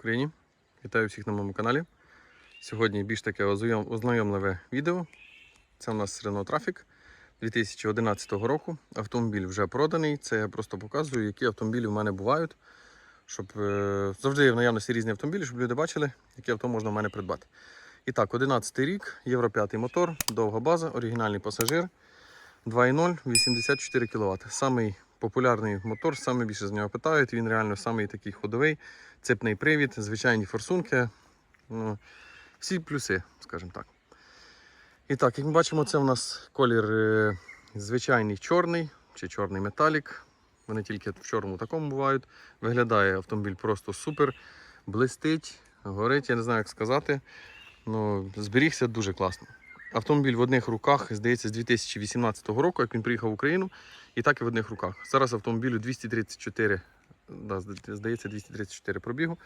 Україні! Вітаю всіх на моєму каналі. Сьогодні більш таке ознайомливе відео. Це у нас Renault Traffic 2011 року. Автомобіль вже проданий. Це я просто показую, які автомобілі в мене бувають. Щоб е, завжди є в наявності різні автомобілі, щоб люди бачили, які авто можна в мене придбати. І так, 11 рік, Євро 5 мотор, довга база, оригінальний пасажир. 2.0, 84 кВт. Самий популярний мотор, саме більше з нього питають. Він реально самий такий ходовий, цепний привід, звичайні форсунки. Ну, всі плюси, скажімо так. І так, як ми бачимо, це у нас колір е, звичайний чорний чи чорний металік. Вони тільки в чорному такому бувають. Виглядає автомобіль просто супер, блистить, горить, я не знаю, як сказати. Ну, зберігся дуже класно. Автомобіль в одних руках, здається, з 2018 року, як він приїхав в Україну, і так і в одних руках. Зараз автомобілю 234, да, здається, 234 пробігу.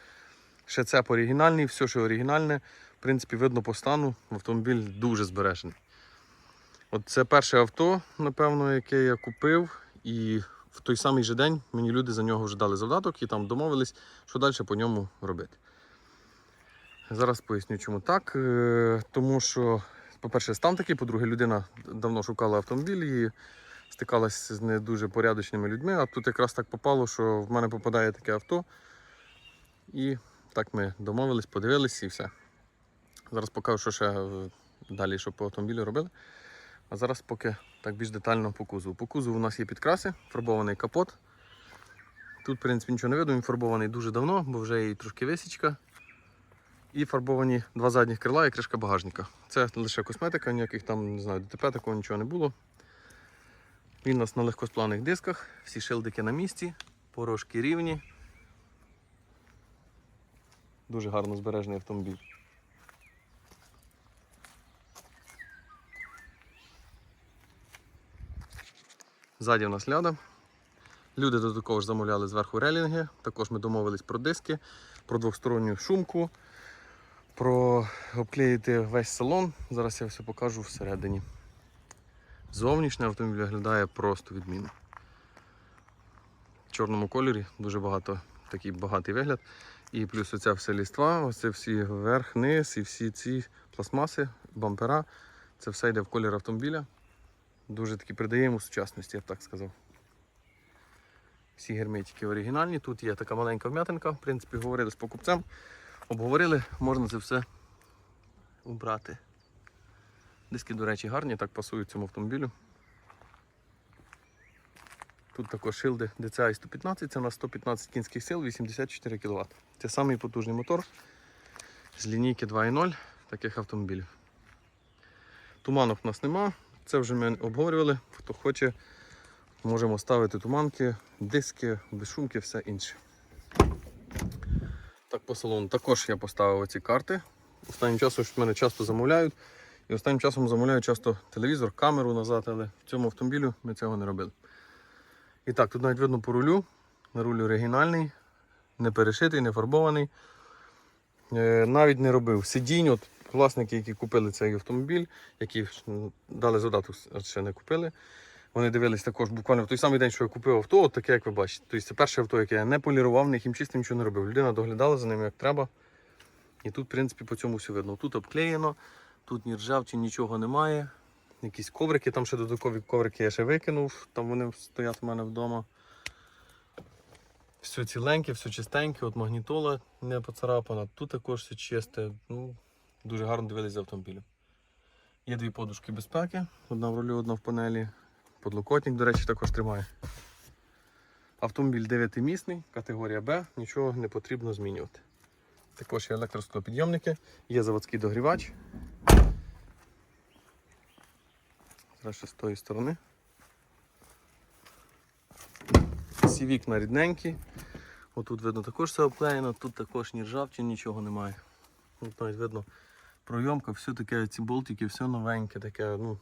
Ще це оригінальний, все, що оригінальне, в принципі, видно по стану, автомобіль дуже збережений. От це перше авто, напевно, яке я купив, і в той самий же день мені люди за нього вже дали завдаток і там домовились, що далі по ньому робити. Зараз поясню, чому так. Е, Тому що, по-перше, стан такий, по-друге, людина давно шукала автомобіль і стикалася з не дуже порядочними людьми. А тут якраз так попало, що в мене попадає таке авто. І так ми домовились, подивились і все. Зараз покажу, що ще е, далі, що по автомобілю робили. А зараз поки так більш детально по кузову. По кузову у нас є підкраси, фарбований капот. Тут, в принципі, нічого не видно, він фарбований дуже давно, бо вже і трошки висічка. І фарбовані два задніх крила і кришка багажника. Це лише косметика, ніяких там, не знаю, ДТП такого нічого не було. Він у нас на легкосплавних дисках, всі шилдики на місці, порошки рівні. Дуже гарно збережений автомобіль. Ззаді в нас ляда. Люди додатково ж замовляли зверху релінги. Також ми домовились про диски, про двосторонню шумку, про обклеїти весь салон. Зараз я все покажу всередині. Зовнішній автомобіль виглядає просто відмінно. В чорному кольорі дуже багато, такий багатий вигляд. І плюс оця вся ліства, оце всі верх, низ і всі ці пластмаси, бампера. Це все йде в колір автомобіля. Дуже таки придає йому сучасності, я б так сказав. Всі герметики оригінальні. Тут є така маленька вм'ятинка. В принципі, говорили з покупцем. Обговорили, можна це все убрати. Диски, до речі, гарні, так пасують цьому автомобілю. Тут також шилди DCI 115, це у нас 115 кінських сил, 84 кВт. Це самий потужний мотор з лінійки 2.0 таких автомобілів. Туманок у нас нема, це вже ми обговорювали. Хто хоче, можемо ставити туманки, диски, безшумки, все інше. Так, по салону також я поставив ці карти. Останнім часом що мене часто замовляють. І останнім часом замовляють часто телевізор, камеру назад, але в цьому автомобілю ми цього не робили. І так, тут навіть видно по рулю. На руль оригінальний, не перешитий, не фарбований. Е, навіть не робив сидінь. От власники, які купили цей автомобіль, які дали задаток, ще не купили. Вони дивились також буквально в той самий день, що я купив авто, от таке, як ви бачите. Тобто це перше авто, яке я не полірував, не хімчистим, нічого не робив. Людина доглядала за ним як треба. І тут, в принципі, по цьому все видно. Тут обклеєно, тут ні ржавчин, нічого немає. Якісь коврики, там ще додаткові коврики я ще викинув, там вони стоять у мене вдома. Все ціленьке, все чистеньке, от магнітола не поцарапана, тут також все чисте. Ну, дуже гарно дивились за автомобілем. Є дві подушки безпеки, одна в рулі, одна в панелі. Подлокотник, до речі, також тримає. Автомобіль 9-місний, категорія Б, нічого не потрібно змінювати. Також є електросклопідйомники, є заводський догрівач. Зараз ще з тої сторони. Всі вікна рідненькі. Отут видно також все обклеєно, тут також ні ржавчин, нічого немає. Тут навіть видно пройомка, все таке, ці болтики, все новеньке, таке, ну,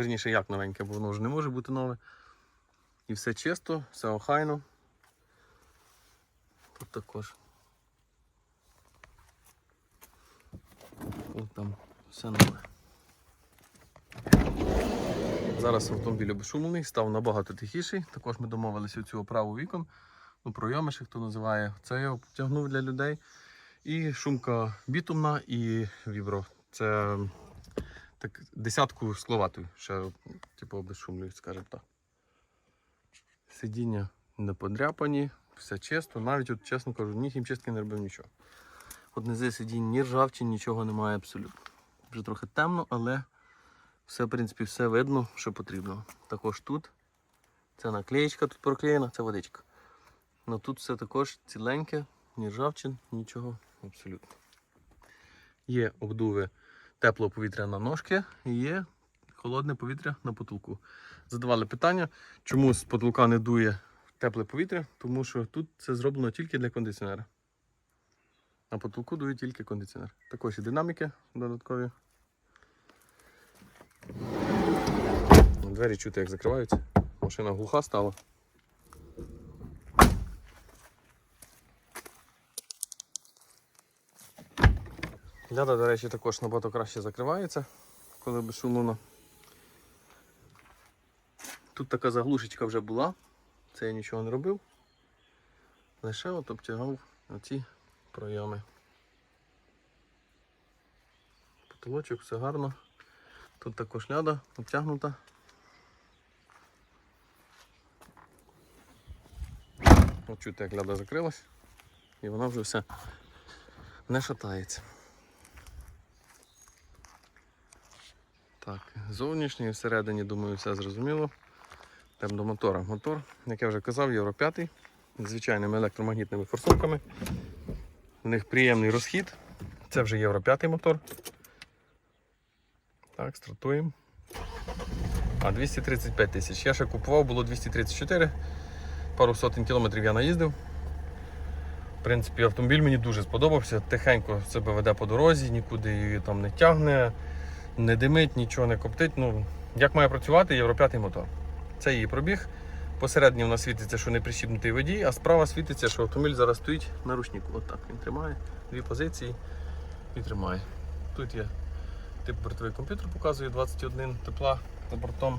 верніше як новеньке, бо воно вже не може бути нове. І все чисто, все охайно. Тут також. От там все нове. Зараз автомобіль обешумлений, став набагато тихіший. Також ми домовилися цю оправу вікон. Ну, пройоми ще хто називає. Це я обтягнув для людей. І шумка бітумна і вібро. Це так, десятку скловатою, ще типу обезшумлюють, скажімо так. Сидіння не подряпані, все чисто, навіть от, чесно кажу, ні хімчистки не робив нічого. От низи сидінь ні ржавчин, нічого немає абсолютно. Вже трохи темно, але все, в принципі, все видно, що потрібно. Також тут це наклеєчка тут проклеєна, це водичка. Ну тут все також ціленьке, ні ржавчин, нічого абсолютно. Є обдуви теплого повітря на ножки і є холодне повітря на потолку. Задавали питання, чому з потолка не дує тепле повітря, тому що тут це зроблено тільки для кондиціонера. На потолку дує тільки кондиціонер. Також і динаміки додаткові. Двері чути, як закриваються. Машина глуха стала. Ляда, до речі, також набагато краще закривається, коли безшумно. Тут така заглушечка вже була, це я нічого не робив. Лише от обтягав оці пройоми. Потолочок, все гарно. Тут також ляда обтягнута. От чути, як ляда закрилась, і вона вже все не шатається. Так, зовнішній всередині, думаю, все зрозуміло. Йдемо до мотора. Мотор, як я вже казав, Євро 5 з звичайними електромагнітними форсунками. У них приємний розхід. Це вже Євро 5 мотор. Так, стартуємо. А 235 тисяч. Я ще купував, було 234. Пару сотень кілометрів я наїздив. В принципі, автомобіль мені дуже сподобався. Тихенько себе веде по дорозі, нікуди її там не тягне, не димить, нічого не коптить. Ну, як має працювати Євро 5 мотор. Це її пробіг. Посередньо в нас світиться, що не прищіпнутий водій, а справа світиться, що автомобіль зараз стоїть на ручнику. Отак він тримає. Дві позиції і тримає. Тут є тип бортовий комп'ютер, показує 21 тепла за бортом.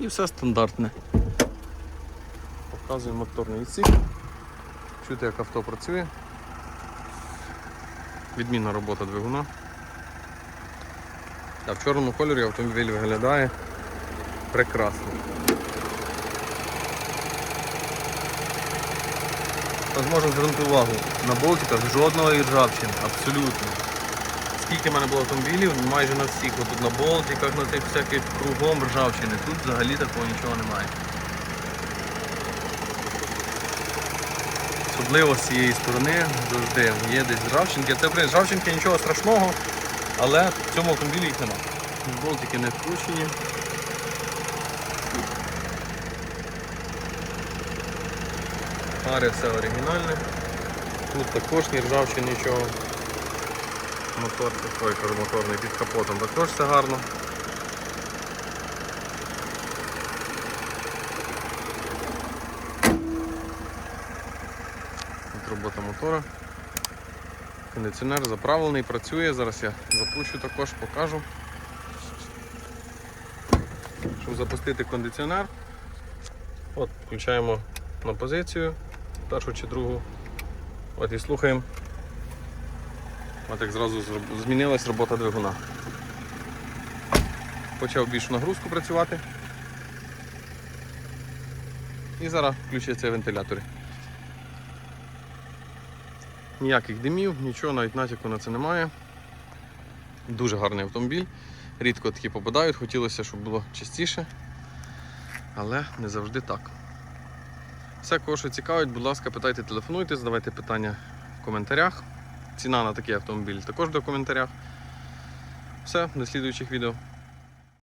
І все стандартне. Показує моторний відсік. Чути, як авто працює. Відмінна робота двигуна. А в чорному кольорі автомобіль виглядає прекрасно. Тож можу звернути увагу, на болтиках жодного іржавчин, абсолютно. Скільки в мене було автомобілів, майже на всіх, отут на болтиках, на цих всяких кругом ржавчини. Тут взагалі такого нічого немає. Особливо з цієї сторони завжди є десь ржавчинки. Це принципі, ржавчинки нічого страшного, але в цьому автомобілі їх немає. Болтики не вкручені. Фари все оригінальне. Тут також ні ржавчини нічого. Мотор кажу, моторний під капотом також все гарно. Тут робота мотора. Кондиціонер заправлений, працює. Зараз я запущу також, покажу. Щоб запустити кондиціонер, от включаємо на позицію, першу чи другу. От і слухаємо. От як зразу змінилась робота двигуна. Почав більшу нагрузку працювати. І зараз включаться вентилятори. Ніяких димів, нічого, навіть натяку на це немає. Дуже гарний автомобіль. Рідко такі попадають, хотілося, щоб було частіше, але не завжди так. Все, кого що цікавить, будь ласка, питайте, телефонуйте, задавайте питання в коментарях. Ціна на такий автомобіль також до коментарях. Все, до слідуючих відео.